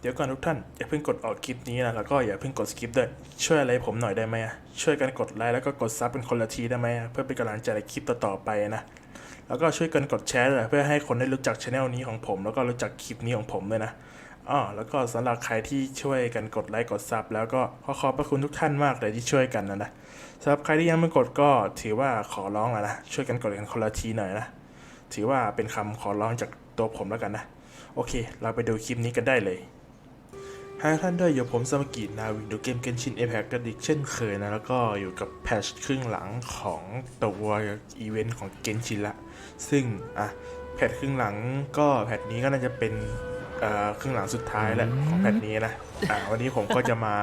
เดี๋ยวก่อนทุกท่าน อย่าเพิ่งกดออกคลิปนี้นะแล้วก็อย่าเพิ่งกดสกิปด้วย ช่วยอะไรผมหน่อยได้ไหมอะช่วยกันกดไลค์แล้วก็กดซับเป็นคนละทีได้ไหมอะเพื่อเป็นกำลังใจในคลิปต่อๆไปนะแล้วก็ช่วยกันกดแชร์ด้วยเพื่อให้คนได้รู้จักช anel นี้ของผม แล้วก็รู้จักคลิปนี้ของผมด้วยนะอ๋อแล้วก็สำหรับใครที่ช่วยกันกดไลค์กดซับแล้วก็ขอขอบพระคุณทุกท่านมากเลยที่ช่วยกันนะนะสำหรับใครที่ยังไม่กดก็ถือว่าขอร้องแล้วนะช่วยกันกดกันคนละทีหน่อยนะถือว่าเป็นคำขอร้องจากตัวผมแล้วกันนะ โอเค เราไปดูคลิปนี้กันได้เลย ฮายท่านด้วยอยู่ผมสมกินาวินดูเกมเกนชินเอพ c กันอีกเช่นเคยนะ แล้วก็อยู่กับแพทชครึ่งหลังของตัวอีเวนต์ของเกนชินละ ซึ่งอะแพทครึ่งหลังก็แพทนี้ก็น่าจะเป็นเอ่อครึ่งหลังสุดท้ายแล้วของแพทนี้นะอะวันนี้ผมก็จะมา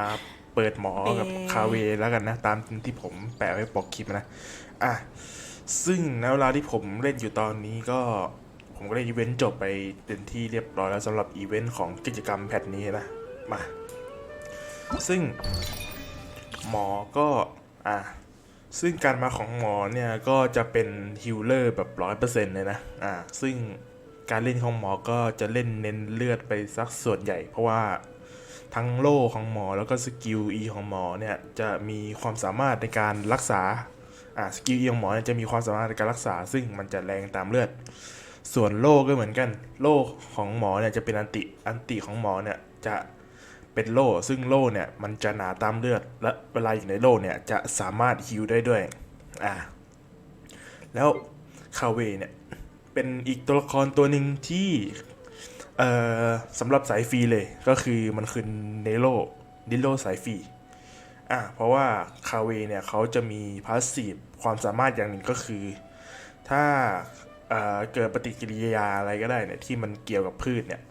เปิดหมอกับคาเวแล้วกันนะ ตามที่ผมแปะไว้ปกคลิปนะอะซึ่งในเวลาที่ผมเล่นอยู่ตอนนี้ก็ผมก็ได้อีเวนต์จบไปเต็มที่เรียบร้อยแล้วสำหรับอีเวนต์ของกิจกรรมแพทนี้นะ มา ซึ่งหมอก็อะซึ่งการมาของหมอเนี่ยก็จะเป็นฮิลเลอร์แบบร้อยเปอร์เซ็นต์เลยนะอ่าซึ่งการเล่นของหมอก็จะเล่นเน้นเลือดไปสักส่วนใหญ่ เพราะว่าทั้งโล่ของหมอแล้วก็สกิล E ของหมอเนี่ยจะมีความสามารถในการรักษาอ่าสกิล E ของหมอจะมีความสามารถในการรักษา ซึ่งมันจะแรงตามเลือด ส่วนโล่ก็เหมือนกัน โล่ของหมอเนี่ยจะเป็นอันติอันติของหมอเนี่ยจะ เป็นโล่ ซึ่งโล่เนี่ยมันจะหนาตามเลือด และเวลาอยู่ในโล่เนี่ยจะสามารถฮิลได้ด้วย อ่า แล้วคาเวเนี่ยเป็นอีกตัวละครตัวหนึ่งที่เอ่อสำหรับสายฟรีเลยก็คือมันคือเนโลนิโลสายฟรีอ่าเพราะว่าคาเวเนี่ยเขาจะมีพาสซีฟความสามารถอย่างหนึ่งก็คือ ถ้าเอ่อเกิดปฏิกิริยาอะไรก็ได้เนี่ยที่มันเกี่ยวกับพืชเนี่ย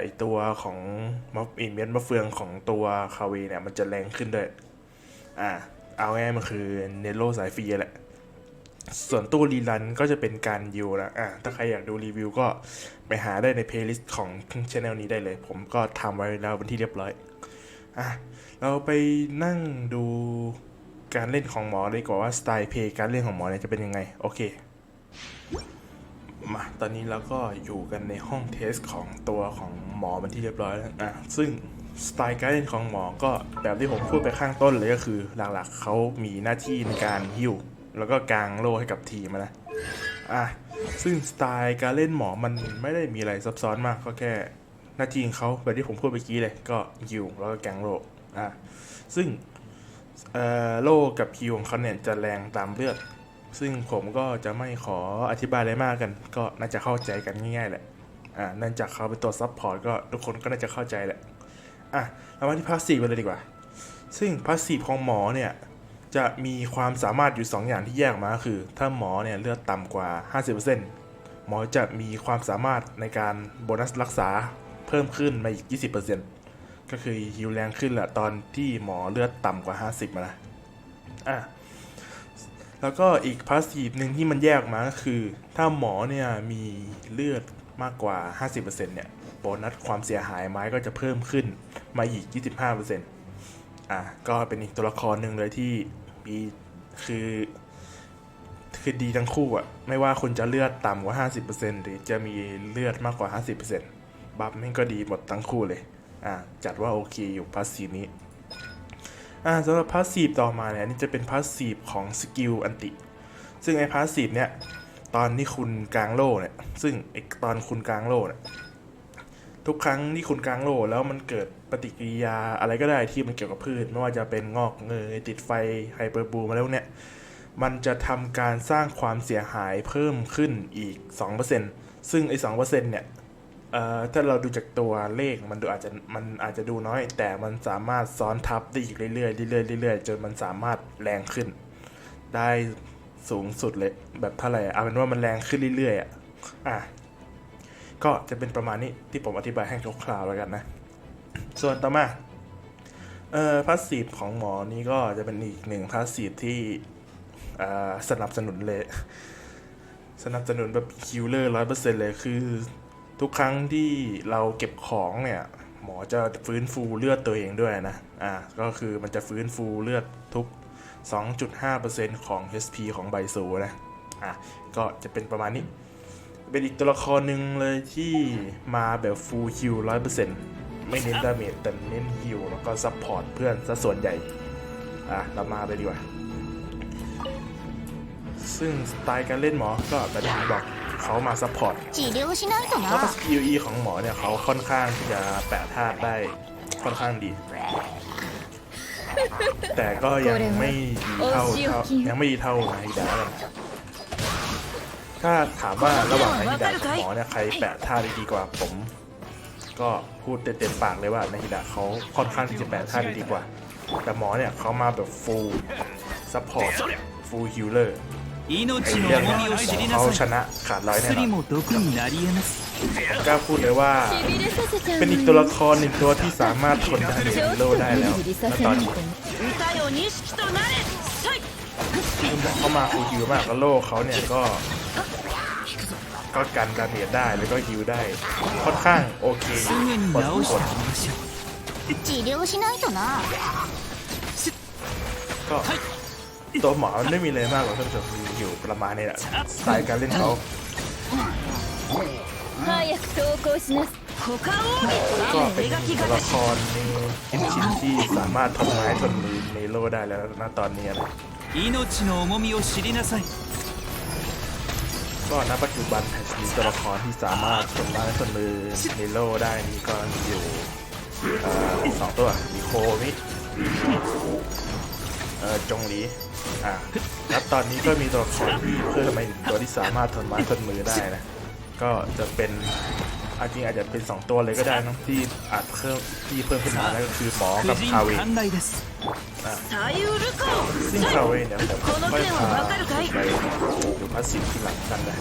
ไอตัวของมะอินเมนมะเฟืองของตัวคาเวเนี่ยมันจะแรงขึ้นด้วย อ่า เอาง่ายมันคือเนโรสายฟรีแหละ ส่วนตู้รีรันก็จะเป็นการยูนะอ่าถ้าใครอยากดูรีวิวก็ไปหาได้ในเพลย์ลิสต์ของช anel นี้ได้เลย ผมก็ทำไว้แล้วเป็นที่เรียบร้อย อะ เราไปนั่งดูการเล่นของหมอเลยกว่าว่าสไตล์เพลย์การเล่นของหมอเนี่ยจะเป็นยังไง โอเค มาตอนนี้เราก็อยู่กันในห้องเทสของตัวของหมอเป็นที่เรียบร้อยแล้วอะซึ่งสไตล์การเล่นของหมอก็แบบที่ผมพูดไปข้างต้นเลยก็คือ หลักๆเขามีหน้าที่ในการฮิวแล้วก็กางโล่ให้กับทีมนะอะซึ่งสไตล์การเล่นหมอมันไม่ได้มีอะไรซับซ้อนมากก็แค่หน้าที่ของเขาแบบที่ผมพูดเมื่อกี้เลยก็ฮิวแล้วก็กางโล่อะซึ่งโล่กับฮิวของเขาเนี่ยจะแรงตามเลือด ซึ่งผมก็จะไม่ขออธิบายอะไรมากกัน ก็น่าจะเข้าใจกันง่ายๆแหละ อ่าเนื่องจากเขาเป็นตัวซับพอร์ตก็ทุกคนก็น่าจะเข้าใจแหละ อะเรามาที่พาสซีฟกันเลยดีกว่า ซึ่งพาสซีฟของหมอเนี่ยจะมีความสามารถอยู่ 2 อย่างที่แยกมาคือ ถ้าหมอเนี่ยเลือดต่ำกว่า 50%หมอจะมีความสามารถในการโบนัสรักษาเพิ่มขึ้นมาอีก 20%ก็คือฮิวแรงขึ้นแหละตอนที่หมอเลือดต่ำกว่า 50มานะอะ แล้วก็อีกพาสซีฟหนึ่งที่มันแยกออกมาก็คือ ถ้าหมอเนี่ยมีเลือดมากกว่า 50%เนี่ยโบนัสความเสียหายไม้ก็จะเพิ่มขึ้นมาอีก 25%อะก็เป็นอีกตัวละครหนึ่งเลยที่มีคือคือดีทั้งคู่อะไม่ว่าคุณจะเลือดต่ำกว่า 50%หรือจะมีเลือดมากกว่า 50%บัฟแม่งก็ดีหมดทั้งคู่เลย อะจัดว่าโอเคอยู่พาสซีฟนี้ อ่าสำหรับพาสซีฟต่อมาเนี่ยอันนี่จะเป็นพาสซีฟของสกิลอันติ ซึ่งไอ้พาสซีฟเนี่ยตอนที่คุณกลางโล่เนี่ยซึ่งไอ้ตอนคุณกลางโล่เนี่ยทุกครั้งที่คุณกลางโล่แล้วมันเกิดปฏิกิริยาอะไรก็ได้ที่มันเกี่ยวกับพืช ไม่ว่าจะเป็นงอกเงยติดไฟไฮเปอร์บูมาแล้วเนี่ยมันจะทำการสร้างความเสียหายเพิ่มขึ้นอีก 2%ซึ่งไอ้2%เนี่ยเอ่อ ถ้าเราดูจากตัวเลขมันดูอาจจะมันอาจจะดูน้อย แต่มันสามารถซ้อนทับได้อีกเรื่อยๆเรื่อยๆเรื่อยๆจนมันสามารถแรงขึ้น ได้สูงสุดเลยแบบเท่าไหร่เอาเป็นว่ามันแรงขึ้นเรื่อยๆอะอะก็จะเป็นประมาณนี้ที่ผมอธิบายให้คร่าวๆแล้วกันนะ ส่วนต่อมาเอ่อพาสซีฟของหมอนี่ก็จะเป็นอีกหนึ่งพาสซีฟที่สนับสนุนเลย สนับสนุนแบบคิวเลอร์ร้อยเปอร์เซ็นต์เลยคือ ทุกครั้งที่เราเก็บของเนี่ยหมอจะฟื้นฟูเลือดตัวเองด้วยนะ อ่า ก็คือมันจะฟื้นฟูเลือดทุก 2.5%ของ HP ของไบซูนะ อะ ก็จะเป็นประมาณนี้ เป็นอีกตัวละครหนึ่งเลยที่มาแบบฟูลฮิลร้อยเปอร์เซ็นต์ไม่เน้นดาเมจแต่เน้นฮิลแล้วก็ซัพพอร์ตเพื่อนซะส่วนใหญ่ อะ เรามาไปดีกว่า ซึ่งสไตล์การเล่นหมอก็แบบที่ผมบอก เขามาซัพพอร์ตเล้วก็สกิล E ของหมอเนี่ยเขาค่อนข้างที่จะแปะธาตุได้ค่อนข้างดี แต่ก็ยังไม่ดีเท่ายังไม่ดีเท่านาฮดาถ้าถามว่าระหว่างนาฮดากับหมอเนี่ยใครแปะธาตุดีกว่าผม ก็พูดเต็มปากเลยว่านาฮดาเขาค่อนข้างที่จะแปะธาตุดีกว่า แต่หมอเนี่ยเขามาแบบฟูลซัพพอร์ตฟูลฮิลเลอร์ เรื่องเขาชนะขาดร้อยแน่นอนกล้าพูดเลยว่า เป็นอีกตัวละครหนึ่งตัวที่สามารถทนดาเมจโลได้แล้วณตอนนี้เขามาคูฮิวมากแล้วโลกเขาเนี่ยก็ก็กันดาเบียดได้แล้วก็ฮิวได้ ค่อนข้างโอเคหมดทุกคดก็ ตัวหมอไม่มีเลยมากหรอกท่านผู้ชมมีอยู่ประมาณนี้แหละสไตล์การเล่นเขาก็เป็นตัวละครในชิ้นที่สามารถทำไม้ทนมือเนโลได้แล้วนะตอนนี้นะก็ณปัจจุบันมีตัวละครที่สามารถทำไม้ทนมือเนโลได้นี่ก็อยู่สองตัวมีโคมิจงลี ครับตอนนี้ก็มีตัวละครที่เพื่อนทำไมถึตัวที่สามารถทนไม้ทนมือได้นะ ก็จะเป็นอาจริงอาจจะเป็น 2 ตัวเลยก็ได้นะที่อาจเพิ่มที่เพิ่มขึ้นมานั่นก็คือหมอกับคาเวซึ่งคาเวเนี่ยแต่ผมค่อยพาไปดูพัสซีฟที่หลังกันนะ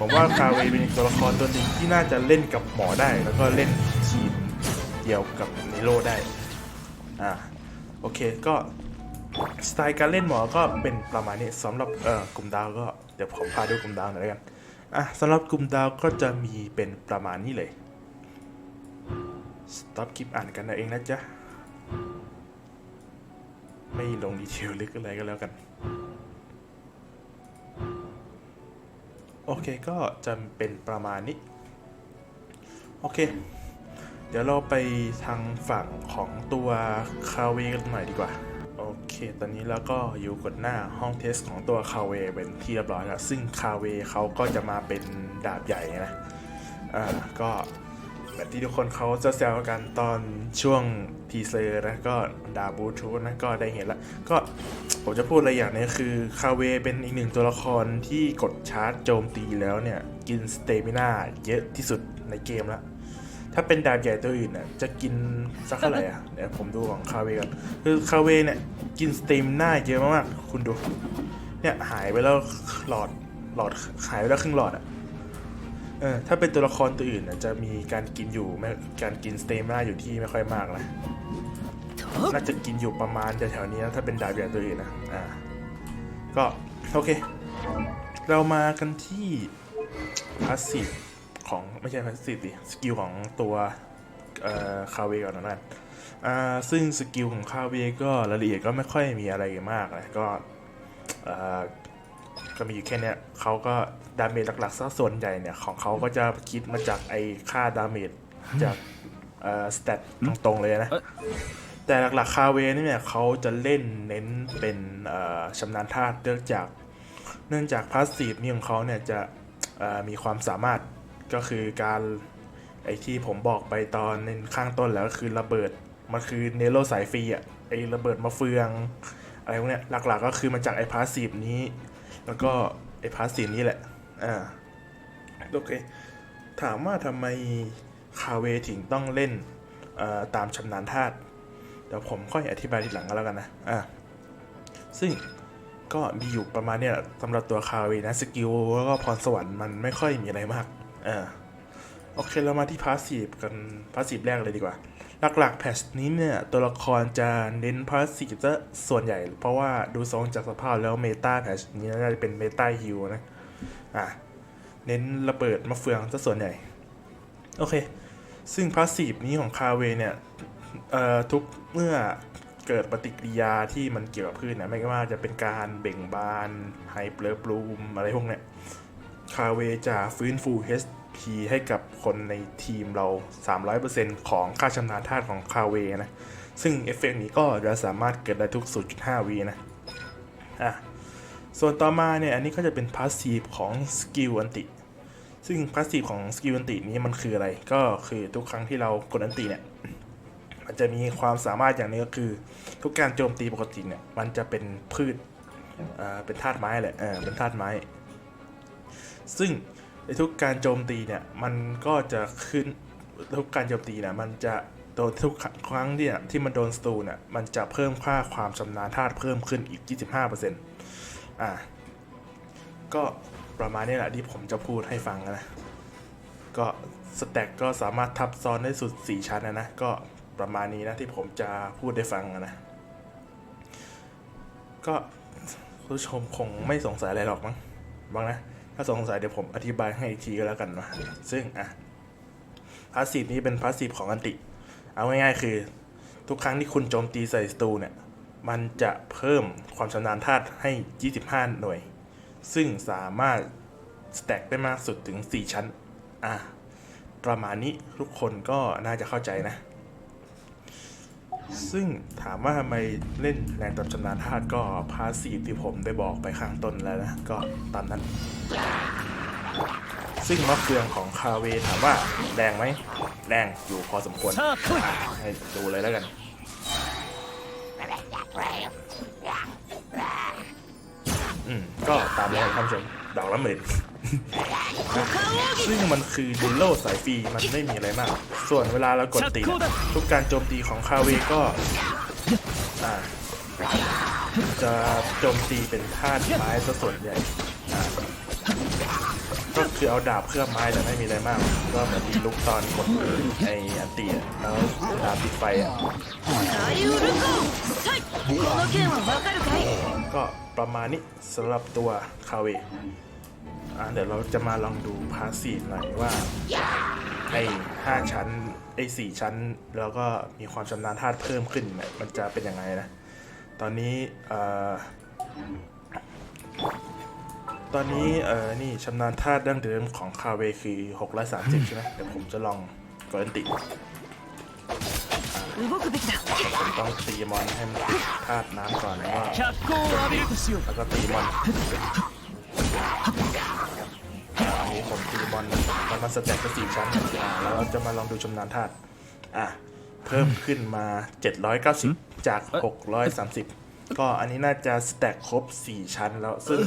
ผมว่าคาเวเป็นตัวละครตัวหนึ่งที่น่าจะเล่นกับหมอได้ แล้วก็เล่นทีมเดียวกับนิโรได้อ่าโอเคก็ สไตล์การเล่นหมอก็เป็นประมาณนี้สำหรับเอ่อกลุ่มดาวก็เดี๋ยวผมพาดูกลุ่มดาวหน่อยแล้วกันอะสำหรับกลุ่มดาวก็จะมีเป็นประมาณนี้เลยสต็อปคลิปอ่านกันเอาเองนะจ๊ะไม่ลงดีเทลลึกอะไรก็แล้วกัน โอเคก็จะเป็นประมาณนี้ โอเค เดี๋ยวเราไปทางฝั่งของตัวคาเวกันหน่อยดีกว่า โอเค ตอนนี้เราก็อยู่กดหน้าห้องเทสของตัวคาเวเป็นที่เรียบร้อยแล้ว ซึ่งคาเวเขาก็จะมาเป็นดาบใหญ่นะ อ่า ก็แบบที่ทุกคนเขาจะแซวกันตอนช่วงทีเซอร์นะ ก็ดาบลูทูธนะ ก็ได้เห็นแล้วก็ผมจะพูดอะไรอย่างนี้คือคาเวเป็นอีกหนึ่งตัวละครที่กดชาร์จโจมตีแล้วเนี่ย กินสเตมิน่าเยอะที่สุดในเกมแล้ว ถ้าเป็นดาบใหญ่ตัวอื่นน่ะจะกินสักเท่าไหร่อะเดี๋ยวผมดูของคาเวก่อนคือคาเวเนี่ยกินสเตมิน่าเยอะมากๆคุณดู เนี่ยหายไปแล้วหลอดหลอดหายไปแล้วครึ่งหลอดอะเออถ้าเป็นตัวละครตัวอื่นน่ะจะมีการกินอยู่ไม่การกินสเตมิน่าอยู่ที่ไม่ค่อยมากนะน่าจะกินอยู่ประมาณแถวๆนี้นะถ้าเป็นดาบใหญ่ตัวอื่นนะอ่าก็โอเค เรามากันที่พาสซีฟ ของไม่ใช่พาสซีฟดิสกิลของตัวเอ่อคาเวก่อนนะนั่นอ่าซึ่งสกิลของคาเวก็รายละเอียดก็ไม่ค่อยมีอะไรมากนะก็เอ่อก็มีอยู่แค่เนี้ยเขาก็ดาเมจหลักๆซะส่วนใหญ่เนี่ย ของเขาก็จะคิดมาจากไอ้ค่าดาเมจจากเอ่อสเตตตรงๆเลยนะ แต่หลักๆคาเวนี่เนี่ยเขาจะเล่นเน้นเป็นเอ่อชำนาญธาตุเนื่องจาก เนื่องจากพาสซีฟนี่ของเขาเนี่ยจะเอ่อมีความสามารถ ก็คือการไอที่ผมบอกไปตอนในข้างต้นแล้วก็คือระเบิดมันคือเนโรสายฟรีอะไอระเบิดมาเฟือง อะไรพวกเนี้ยหลักๆก็คือมาจากไอพาสซีฟนี้ แล้วก็ไอพาสซีฟนี้แหละอ่าโอเคถามว่าทำไมคาเวถึงต้องเล่นตามชำนาญธาตุเดี๋ยวผมค่อยอธิบายทีหลังก็แล้วกันนะอะซึ่งก็มีอยู่ประมาณเนี้ยสำหรับตัวคาเวนะสกิลแล้วก็พรสวรรค์มันไม่ค่อยมีอะไรมาก อ่าโอเคเรามาที่พาสซีฟกันพาสซีฟแรกเลยดีกว่า หลักๆแพทชนี้เนี่ย ตัวละครจะเน้นพาสซีฟซะส่วนใหญ่ เพราะว่าดูทรงจากสภาพแล้วเมตาแพทชนี้น่าจะเป็นเมตาฮิลนะ อะ เน้นระเบิดมะเฟืองซะส่วนใหญ่ โอเค ซึ่งพาสซีฟนี้ของคาเวเนี่ย เอ่อ ทุกเมื่อเกิดปฏิกิริยาที่มันเกี่ยวกับพืชนะไม่ว่าจะเป็นการเบ่งบานไฮเปอร์บลูมอะไรพวกเนี้ย คาเวจะฟื้นฟู HP ให้กับคนในทีมเรา 300%ของค่าชำนาญธาตุของคาเวนะ ซึ่งเอฟเฟกต์นี้ก็จะสามารถเกิดได้ทุก 0.5วีนะอะส่วนต่อมาเนี่ย อันนี้ก็จะเป็นพาสซีฟของสกิลอันติ ซึ่งพาสซีฟของสกิลอันตินี้มันคืออะไร ก็คือทุกครั้งที่เรากดอันติเนี่ย มันจะมีความสามารถอย่างนึงก็คือ ทุกการโจมตีปกติเนี่ย มันจะเป็นพืช อ่า เป็นธาตุไม้แหละ เออเป็นธาตุไม้ ซึ่งในทุกการโจมตีเนี่ยมันก็จะขึ้นทุกการโจมตีเนี่ยมันจะโดนทุกครั้งที่เนี่ยที่มันโดนสตูเนี่ยมันจะเพิ่มค่าความชำนาญธาตุเพิ่มขึ้นอีก 25%อ่าก็ประมาณนี้แหละที่ผมจะพูดให้ฟังนะ ก็สแต็กก็สามารถทับซ้อนได้สุด 4 ชั้นนะนะ ก็ประมาณนี้นะที่ผมจะพูดได้ฟังนะ ก็ผู้ชมคงไม่สงสัยอะไรหรอกมั้งบ้างนะ ถ้าสงสัยเดี๋ยวผมอธิบายให้อีกทีก็แล้วกันนะซึ่งอะพาสซีฟนี้เป็นพาสซีฟของอันติ เอาง่ายๆคือ ทุกครั้งที่คุณโจมตีใส่สตูเนี่ย มันจะเพิ่มความชำนาญธาตุให้ 25 หน่วย ซึ่งสามารถสแต็กได้มากสุดถึง 4 ชั้น อะ ประมาณนี้ทุกคนก็น่าจะเข้าใจนะ ซึ่งถามว่าทำไมเล่นแรงตับชำนาญธาตุก็พาสีที่ผมได้บอกไปข้างต้นแล้วนะ ก็ตามนั้น ซึ่งมะเฟืองของคาเวถามว่าแรงไหม แรงอยู่พอสมควรให้ดูเลยแล้วกัน อืม ก็ตามเลยครัท่านผู้ชมดอกละหมื่น ซึ่งมันคือบุลโลสายฟรีมันไม่มีอะไรมาก ส่วนเวลาเรากดตีทุกการโจมตีของคาเวก็จะโจมตีเป็นท่าไม้ซะส่วนใหญ่ก็คือเอาดาบเคลือบไม้แต่ไม่มีอะไรมาก ก็เหมือนดีลุกตอนกดไออันตีแล้วดาบติดไฟอะก็ประมาณนี้สำหรับตัวคาเว่าเดี๋ยวเราจะมาลองดูพาร์สีหน่อยว่าไอ้ห้าชั้นไอ้สี่ชั้น แล้วก็มีความชำนาญธาตุเพิ่มขึ้นเนี่ยมันจะเป็นยังไงนะ ตอนนี้ตอนนี้เอ่อนี่ชำนาญธาตุดั้งเดิมของคาเวคือสิบใช่ไหมเดี๋ยวผมจะลองกดอนติผมต้องตีมอนให้มันธาตุน้ำก่อนนะว่าแล้วก็ตีมอน บอลมันมาสแต็กเป็นสี่ชั้นแล้วเราจะมาลองดูชำนานธาตุเพิ่มขึ้นมา 790 จาก 630 ก็อันนี้น่าจะสแต็กครบ 4 ชั้นแล้ว ซึ่ง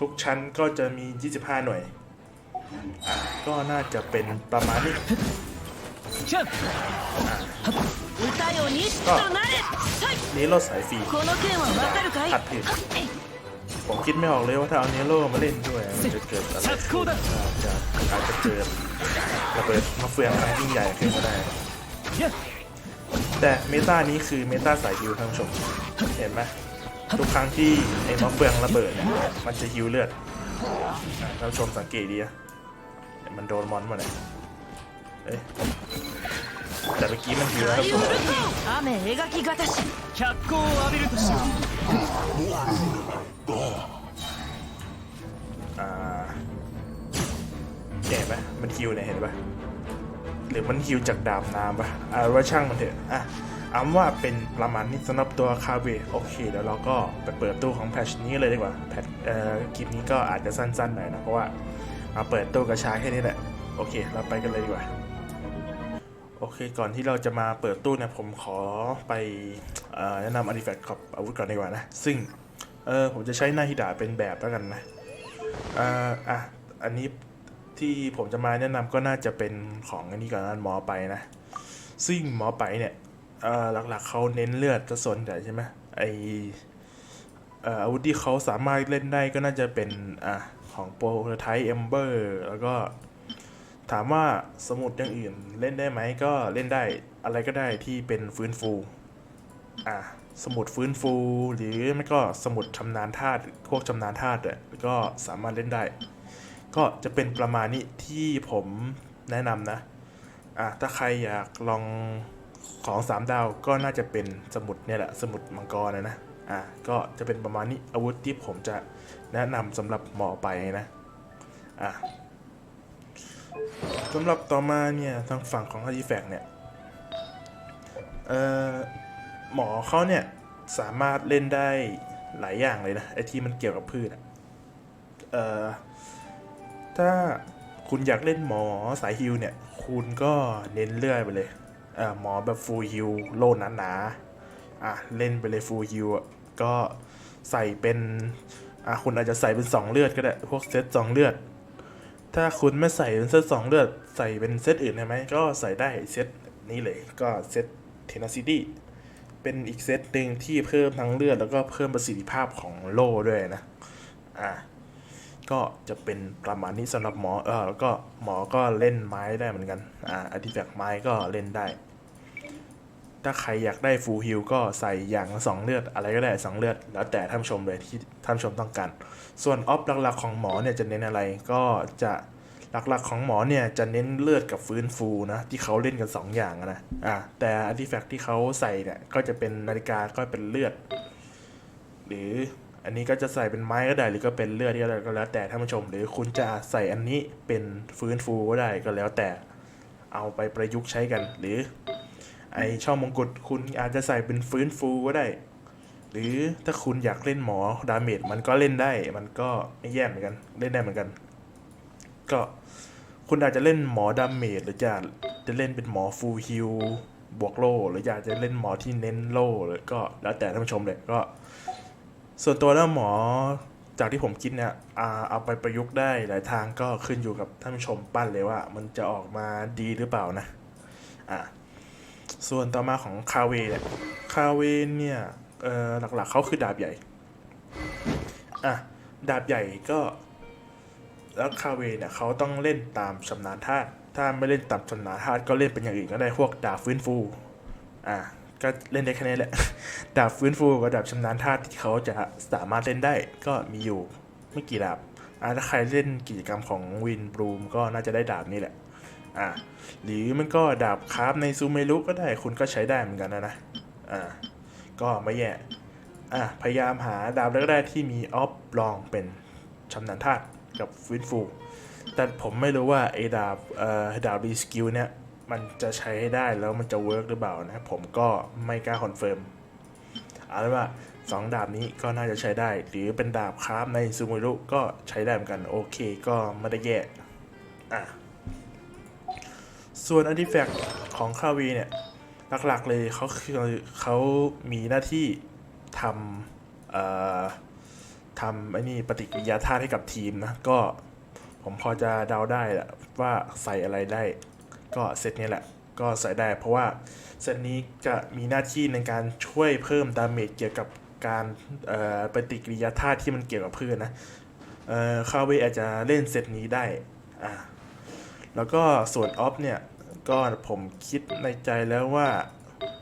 ทุกชั้นก็จะมี 25 หน่วย ก็น่าจะเป็นประมาณนี้ก็นี้เราสายฟรีอัดเพล ผมคิดไม่ออกเลยว่าถ้าเอาเนโร่มาเล่นด้วยมันจะเกิดอะไรจะอาจจะเกิดระเบิดมาเฟืองครั้งยิ่งใหญ่ขึ้นก็ได้ แต่เมตานี้คือเมตาสายฮิวทั้งชมเห็นไหมทุกครั้งที่ไอ้มาเฟืองระเบิดเนี่ยมันจะฮิวเลือดท่านชมสังเกตดีอะมันโดนมอนมาเนี่ยเอ้ย แต่เมื่อกี้มันคือแล้วเห็นปะมันคิวเนี่ยเห็นปะหรือมันคิวจากดาบน้ำปะอ่าว่าช่างมันเถอะอะอ้ำว่าเป็นประมาณนี้สำหรับตัวคาเวโอเคเดี๋ยวเราก็ไปเปิดตู้ของแพทชนี้เลยดีกว่าแพทเอ่อคลิปนี้ก็อาจจะสั้นๆหน่อยนะเพราะว่ามาเปิดตู้กระชาแค่นี้แหละโอเค เราไปกันเลยดีกว่า โอเคก่อนที่เราจะมาเปิดตู้เนี่ยผมขอไปอแนะนำอาร์ติแฟกต์กับอาวุธก่อนดีกว่านะ ซึ่งเออผมจะใช้หน้าฮิดาเป็นแบบแล้วกันนะอ่าอะอันนี้ที่ผมจะมาแนะนำก็น่าจะเป็นของอันนี้ก่อนนะหมอไปนะ ซึ่งหมอไปเนี่ยเออหลักๆเขาเน้นเลือดซะส่วนใหญ่ใช่ไหมไอเอออาวุธที่เขาสามารถเล่นได้ก็น่าจะเป็นอะของโปรไทเอมเบอร์แล้วก็ ถามว่าสมุดอย่างอื่นเล่นได้ไหมก็เล่นได้อะไรก็ได้ที่เป็นฟื้นฟู อะสมุดฟื้นฟู หรือไม่ก็สมุดชำนาญธาตุพวกชำนาญธาตุอะก็สามารถเล่นได้ ก็จะเป็นประมาณนี้ที่ผมแนะนำนะอะถ้าใครอยากลองของสามดาวก็น่าจะเป็นสมุดเนี่ยแหละสมุดมังกรนะนะอะก็จะเป็นประมาณนี้อาวุธที่ผมจะแนะนำสำหรับหมอไปนะอะ สำหรับต่อมาเนี่ยทางฝั่งของ Artifact เนี่ยเออหมอเขาเนี่ยสามารถเล่นได้หลายอย่างเลยนะไอที่มันเกี่ยวกับพืชอะเอ่อถ้าคุณอยากเล่นหมอสายฮิลเนี่ย คุณก็เน้นเลื่อยไปเลยเออหมอแบบฟูลฮิลโลนหนาๆอะเล่นไปเลยฟูลฮิลก็ใส่เป็นอะคุณอาจจะใส่เป็น 2 เลือดก็ได้ พวกเซต2เลือด ถ้าคุณไม่ใส่เป็นเซต2เลือด ใส่เป็นเซตอื่นได้ไหม ก็ใส่ได้เซตนี้เลย ก็เซตเทนาซิตี้เป็นอีกเซตหนึ่งที่เพิ่มทั้งเลือด แล้วก็เพิ่มประสิทธิภาพของโล่ด้วยนะ อะก็จะเป็นประมาณนี้สำหรับหมอ เออแล้วก็หมอก็เล่นไม้ได้เหมือนกัน อ่าอธิแฟกไม้ก็เล่นได้ ถ้าใครอยากได้ฟูลฮิลก็ใส่อย่างละสองเลือดอะไรก็ได้สองเลือด แล้วแต่ท่านชมเลยที่ท่านชมต้องการ ส่วนออฟหลักๆของหมอเนี่ยจะเน้นอะไรก็จะหลักๆของหมอเนี่ยจะเน้นเลือดกับฟื้นฟูนะที่เขาเล่นกันสองอย่างนะอ่าแต่อาร์ติแฟกต์ที่เขาใส่เนี่ยก็จะเป็นนาฬิกาก็เป็นเลือด หรืออันนี้ก็จะใส่เป็นไม้ก็ได้หรือก็เป็นเลือดที่อะไรก็แล้วแต่ท่านผู้ชม หรือคุณจะใส่อันนี้เป็นฟื้นฟูก็ได้ก็แล้วแต่เอาไปประยุกต์ใช้กัน หรือ ไอช่องมงกุฎคุณอาจจะใส่เป็นฟื้นฟูก็ได้ หรือถ้าคุณอยากเล่นหมอดาเมจมันก็เล่นได้ มันก็ไม่แย่เหมือนกัน เล่นได้เหมือนกัน ก็คุณอาจจะเล่นหมอดาเมจหรือจะจะเล่นเป็นหมอฟูลฮิลบวกโลหรืออยากจะเล่นหมอที่เน้นโลเลยก็แล้วแต่ท่านผู้ชมเลยก็ ส่วนตัวแล้วหมอจากที่ผมคิดเนี่ยเอาไปประยุกต์ได้หลายทางก็ขึ้นอยู่กับท่านผู้ชมปั้นเลยว่า มันจะออกมาดีหรือเปล่านะ อ่า ส่วนต่อมาของคาเวเนี่ยคาเวเนี่ยเอ่อหลักๆเขาคือดาบใหญ่อะดาบใหญ่ก็แล้วคาเวเนี่ยเขาต้องเล่นตามชำนาญธาตุถ้าไม่เล่นตามชำนาญธาตุก็เล่นเป็นอย่างอื่นก็ได้พวกดาบฟื้นฟูอะก็เล่นได้แค่นี้แหละ ดาบฟื้นฟูกับดาบชำนาญธาตุที่เขาจะสามารถเล่นได้ก็มีอยู่ไม่กี่ดาบอ่าถ้าใครเล่นกิจกรรมของวินบรูมก็น่าจะได้ดาบนี่แหละ อ่าหรือมันก็ดาบคราฟในซูเมรุก็ได้คุณก็ใช้ได้เหมือนกันนะนะอ่าก็ไม่แย่อะพยายามหาดาบแรกๆที่มีออฟลองเป็นชำนาญธาตุกับฟื้นฟู แต่ผมไม่รู้ว่าไอ้ดาบเอ่อดาบรีสกิลเนี่ยมันจะใช้ให้ได้แล้วมันจะเวิร์กหรือเปล่านะผมก็ไม่กล้าคอนเฟิร์มเอาเป็นว่าสองดาบนี้ก็น่าจะใช้ได้ หรือเป็นดาบคราฟในซูมูรุก็ใช้ได้เหมือนกัน โอเคก็ไม่ได้แย่อะ ส่วนอันติแฟกของคาวีเนี่ย หลักๆเลยเขาคือเขามีหน้าที่ทำเอ่อทำไอ้นี่ปฏิกิริยาธาตุให้กับทีมนะ ก็ผมพอจะเดาได้แหละว่าใส่อะไรได้ ก็เซตนี้แหละ ก็ใส่ได้เพราะว่าเซตนี้จะมีหน้าที่ในการช่วยเพิ่มดาเมจเกี่ยวกับการปฏิกิริยาธาตุที่มันเกี่ยวกับพืชนะคาเวอาจจะเล่นเซตนี้ได้อ่าแล้วก็ส่วนออฟเนี่ย ก็ผมคิดในใจแล้วว่า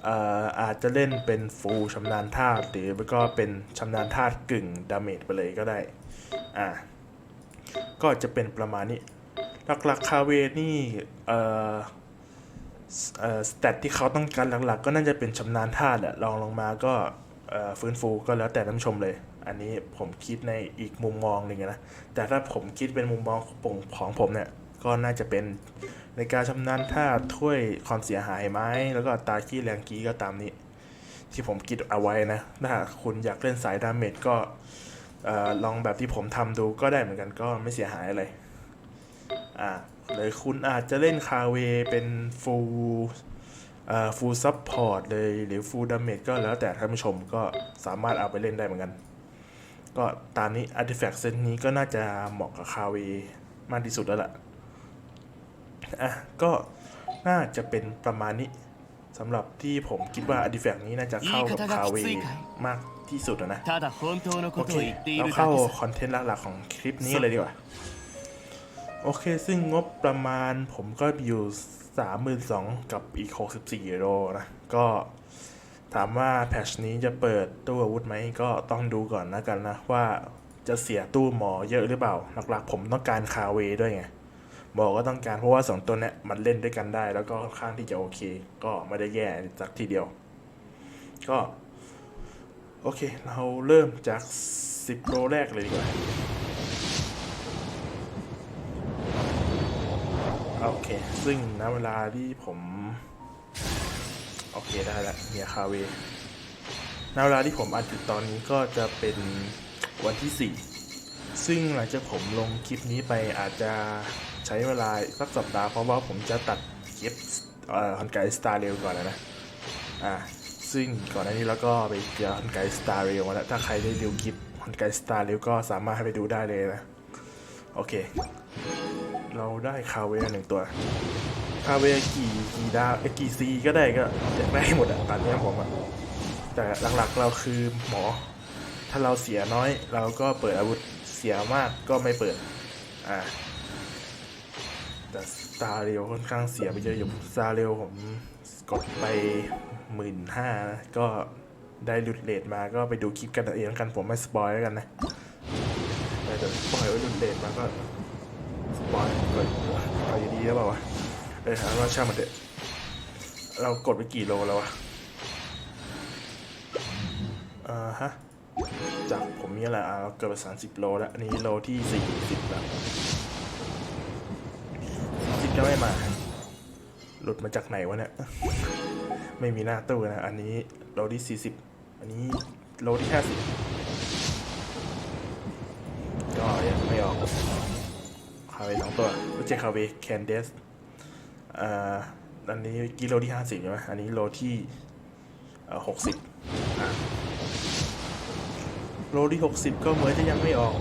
เอ่อาจจะเล่นเป็นฟูลชำนาญธาตุหรือไม่ก็เป็นชำนาญธาตุกึ่งดาเมจไปเลยก็ได้ อ่า ก็จะเป็นประมาณนี้ หลักๆคาเวนี่เอ่อเอ่อสเตตที่เขาต้องการหลักๆ ก็น่าจะเป็นชำนาญธาตุแหละรองลงมาก็ฟื้นฟูก็แล้วแต่ท่านชมเลย อันนี้ผมคิดในอีกมุมมองหนึ่งนะ แต่ถ้าผมคิดเป็นมุมมองของผมเนี่ย ก็น่าจะเป็น ในการชำนาญธาถ้วยความเสียหายไหมแล้วก็ตาขี้แรงกี้ก็ตามนี้ ที่ผมคิดเอาไว้นะถ้าคุณอยากเล่นสายดาเมจก็ลองแบบที่ผมทำดูก็ได้เหมือนกันก็ไม่เสียหายอะไรอ่าหรือคุณอาจจะเล่นคาเวเป็นฟูลเอ่อฟูลซัพพอร์ตเลยหรือฟูลดาเมจก็แล้วแต่ท่านผู้ชมก็สามารถเอาไปเล่นได้เหมือนกัน ก็ตามนี้อาร์ติแฟกต์เซตนี้ก็น่าจะเหมาะกับคาเวมากที่สุดแล้วล่ะ อะก็น่าจะเป็นประมาณนี้สำหรับที่ผมคิดว่าอดีแฟกนี้น่าจะเข้ากับคาเวมากที่สุดนะโอเคเราเข้าคอนเทนต์หลักๆของคลิปนี้เลยดีกว่า โอเค ซึ่งงบประมาณผมก็อยู่สามหมื่นสองกับอีกหกสิบสี่โรนะ ก็ถามว่าแพชนี้จะเปิดตู้อาวุธไหมก็ต้องดูก่อนนะกันนะ ว่าจะเสียตู้หมอเยอะหรือเปล่า หลักๆ ผมต้องการคาเวด้วยไง หมอกก็ต้องการเพราะว่าสองตัวเนี้ยมันเล่นด้วยกันได้ แล้วก็ค่อนข้างที่จะโอเค ก็ไม่ได้แย่จากทีเดียว ก็ โอเค เราเริ่มจาก 10 โลแรกเลยดีกว่าโอเค ซึ่งณเวลาที่ผม โอเคได้ละเฮียคาเวณเวลาที่ผมอัดอยู่ตอนนี้ก็จะเป็นวันที่ 4 ซึ่งหลังจากผมลงคลิปนี้ไปอาจจะ ใช้เวลาสักสัปดาห์เพราะว่าผมจะตัดคลิปเอ่อฮอนไกสตาร์เรลก่อนนะอ่าซึ่งก่อนหน้านี้เราก็ไปเจอฮอนไกสตาร์เรลมาแล้วถ้าใครได้ดูคลิปฮอนไกสตาร์เรลก็สามารถให้ไปดูได้เลยนะ โอเค เราได้คาเวลหนึ่งตัวคาเวกี่กี่ดาวเอ้ยกี่ซีก็ได้ก็อยากได้หมดอะตอนนี้ผมอะแต่หลักๆเราคือหมอ ถ้าเราเสียน้อย เราก็เปิดอาวุธเสียมากก็ไม่เปิดอ่า แต่สตาร์เรลค่อนข้างเสียไปเยอะอยู่สตาร์เรลผมกดไปหมื่นห้านะก็ได้หลุดเลทมาก็ไปดูคลิปกันเองกันผมไม่สปอยแล้วกันนะแต่เดี๋ยวปล่อยไว้หลุดเลทมาก็สปอยก็ก็อยู่ดีแล้วเปล่าวะเออถามว่าช่างมันเถอะเรากดไปกี่โลแล้ววะอ่าฮะจากผมนี่แหละเราเกิดไปสามสิบโลแล้วอันนี้โลที่สี่สิบแล้ว สิบก็ไม่มา หลุดมาจากไหนวะเนี่ย ไม่มีหน้าตู้นะ อันนี้โลที่สี่สิบอันนี้โลที่ห้าสิบก็ยังไม่ออก คาเวสองตัวไม่ใช่คาเวแคนเดสอ่าอันนี้กิโลที่ห้าสิบใช่ไหมอันนี้โลที่หกสิบโลที่ 60 ก็เหมือนจะยังไม่ออก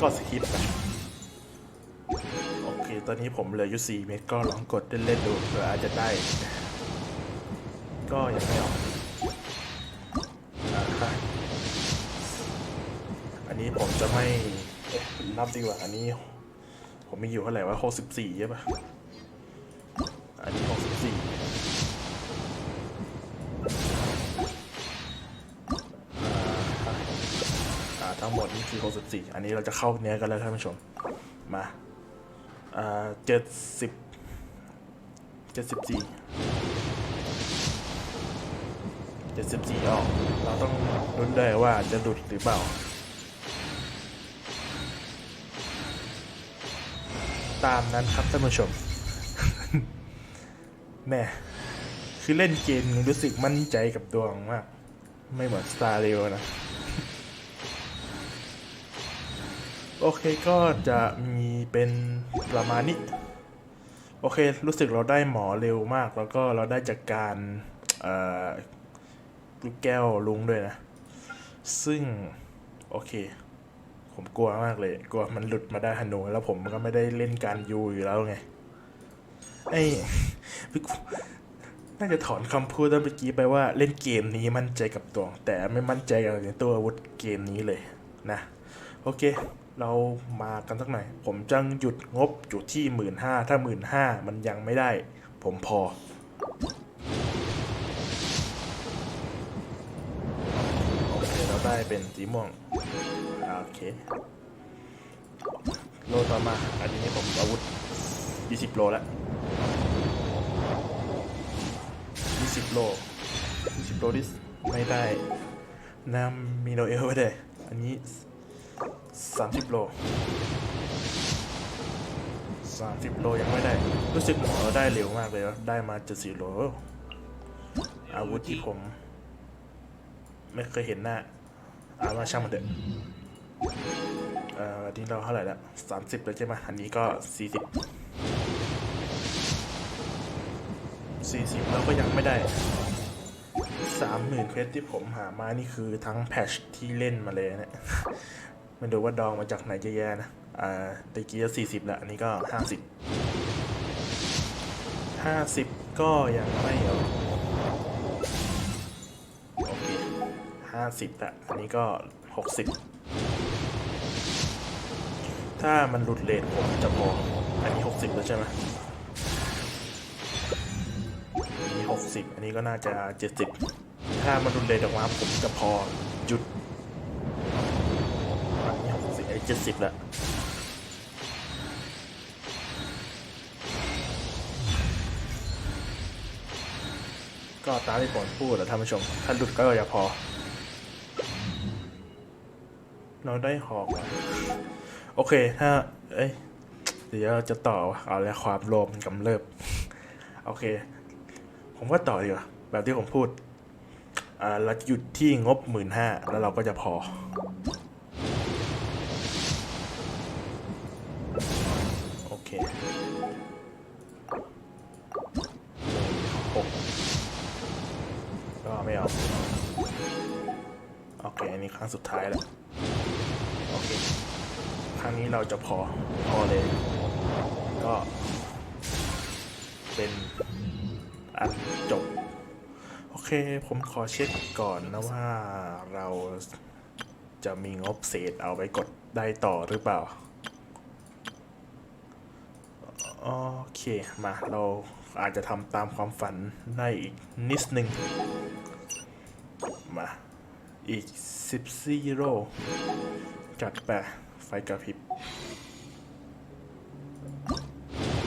ก็สคิปไป ตอนนี้ผมเหลืออยู่ 4 เมตรก็ลองกดเล่นๆดูเผื่ออาจจะได้ ก็ยังไม่ออกอันนี้ผมจะไม่เอ๊ะนับดีกว่า อันนี้ ผมมีอยู่เท่าไหร่ว่า64ใช่ปะอันนี้64อ่าทั้งหมดนี่คือ64อันนี้เราจะเข้าเนื้อกันแล้วท่านผู้ชม มา อ่าเจ็ดสิบเจ็ดสิบสี่เจ็ดสิบสี่ออกเราต้องรุ้นได้ว่าจะหลุดหรือเปล่า ตามนั้นครับท่านผู้ชมแม่คือเล่นเกมรู้สึกมั่นใจกับดวงมาก ไม่เหมือน Star r a i l นะ โอเคก็จะมีเป็นประมาณนี้ โอเค รู้สึกเราได้หมอเร็วมาก แล้วก็เราได้จากการลูกแก้วลุงด้วยนะ ซึ่ง โอเค ผมกลัวมากเลย กลัวมันหลุดมาได้ฮันนูแล้วผมก็ไม่ได้เล่นการยูอยู่แล้วไง ไอ้น่าจะถอนคำพูดตั้งเมื่อกี้ไปว่าเล่นเกมนี้มั่นใจกับตัว แต่ไม่มั่นใจกับตัวอาวุธเกมนี้เลยนะ โอเค เรามากันสักหน่อย ผมจังหยุดงบอยู่ที่หมื่นห้าถ้าหมื่นห้ามันยังไม่ได้ ผมพอ โอเค เราได้เป็นสีม่วง โอเค โลต่อมา อันนี้ผมอาวุธ 20 โลแล้ว20 โล20 โลที่ไม่ได้นำมีโนเอลไม่ได้อันนี้ 30 โล 30 โลยังไม่ได้ รู้สึกหมอได้เร็วมากเลยนะได้มา70โล อาวุธที่ผม ไม่เคยเห็นหน้าอามาช่างมันเถอะเอ่ออันนี้เราเท่าไหร่ละ30แล้วใช่ไหมอันนี้ก็40 40แล้วก็ยังไม่ได้30,000เพชรที่ผมหามานี่คือทั้งแพชที่เล่นมาเลยเนะี่ย ไม่รู้ว่าดองมาจากไหนเยอะแยะนะ อ่าตะกี้ก็สี่สิบละอันนี้ก็ห้าสิบห้าสิบก็ยังไม่เอาโอเคห้าสิบละอันนี้ก็หกสิบถ้ามันหลุดเลทผมจะพออันนี้หกสิบแล้วใช่ไหมอันนี้หกสิบอันนี้ก็น่าจะเจ็ดสิบถ้ามันหลุดเลทออกมาผมจะพอหยุด เจ็ดสิบแล้วก็ตามที่ผมพูดนะท่านผู้ชม ถ้าหลุดก็อย่าพอ เราได้หอกโอเค ถ้า เอ้ย เดี๋ยวจะต่อ เอาแล้วความโลภมันกำเริบ โอเค ผมก็ต่อดีกว่า แบบที่ผมพูด อ่า เราหยุดที่งบหมื่นห้าแล้วเราก็จะพอ หกก็ไม่เอา โอเค อันนี้ครั้งสุดท้ายแล้ว โอเค ครั้งนี้เราจะพอ พอเลย ก็ เป็นอันจบ โอเค ผมขอเช็คก่อนนะว่าเราจะมีงบเศษเอาไปกดได้ต่อหรือเปล่า โอเค มาเราอาจจะทำตามความฝันได้อีกนิดนึง มา อีก10ซีโร่จัดไปไฟกระพริบ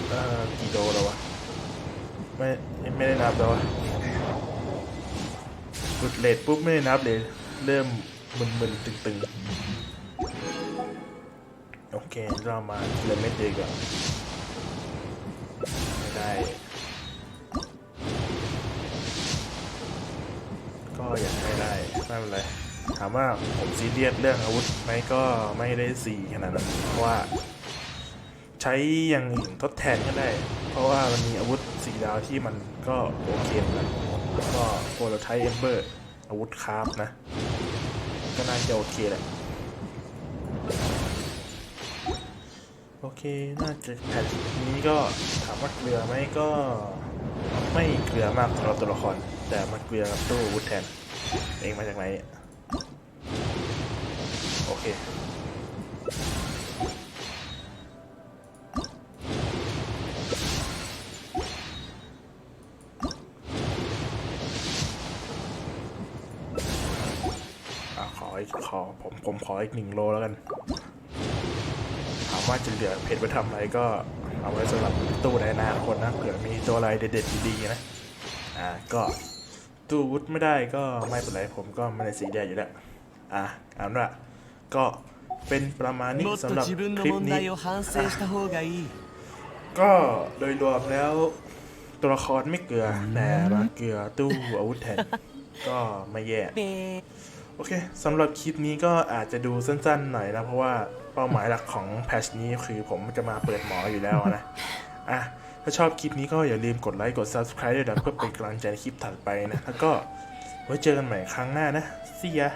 เอ่อกี่โดแล้ววะ ไม่ไม่ได้นับแล้ววะกดเลทปุ๊บไม่ได้นับเลย เริ่มมึนๆตึงๆ โอเค เรามาทีละเม็ดดีกว่า ไม่ได้ ก็ยังไม่ได้ไม่เป็นไรถามว่าผมซีเรียสเรื่องอาวุธไหมก็ไม่ได้สีขนาดนั้นเพราะว่า ใช้อย่างอื่นทดแทนก็ได้ เพราะว่ามันมีอาวุธสีดาวที่มันก็โอเคนกันแล้วก็โปรโตไทป์เอมเบอร์อาวุธคราฟนะ ก็น่าจะโอเคแหละ โอเค น่าจะแพทนี้ก็ถามว่าเกลือไหมก็ไม่เกลือมากสำหรับตัวละคร แต่มันเกลือกับตู้วุธแทน เองมาจากไหนเนี่ยโอเคอะขออีกขอผมผมขออีกหนึ่งโลแล้วกัน ว่าจะเหลือเพจไปทำอะไรก็เอาไว้สำหรับตู้ในอนาคตนะเผื่อมีตัวอะไรเด็ดๆดีๆนะอ่าก็ตู้วุฒไม่ได้ก็ไม่เป็นไรผมก็ไม่ได้สีแดงอยู่แล้วอะเอาละก็เป็นประมาณนี้สำหรับคลิปนี้ ก็โดยรวมแล้วตัวละครไม่เกลือแต่มาเกลือตู้อาวุธแทนก็ไม่แย่ โอเคสำหรับคลิปนี้ก็อาจจะดูสั้นๆหน่อยนะเพราะว่า เป้าหมายหลักของแพชนี้คือผมจะมาเปิดหมออยู่แล้วนะ อะ ถ้าชอบคลิปนี้ก็อย่าลืมกดไลค์กด Subscribe ด้วยนะเพื่อเป็นกำลังใจในคลิปถัดไปนะ แล้วก็ไว้เจอกันใหม่ครั้งหน้านะ See ya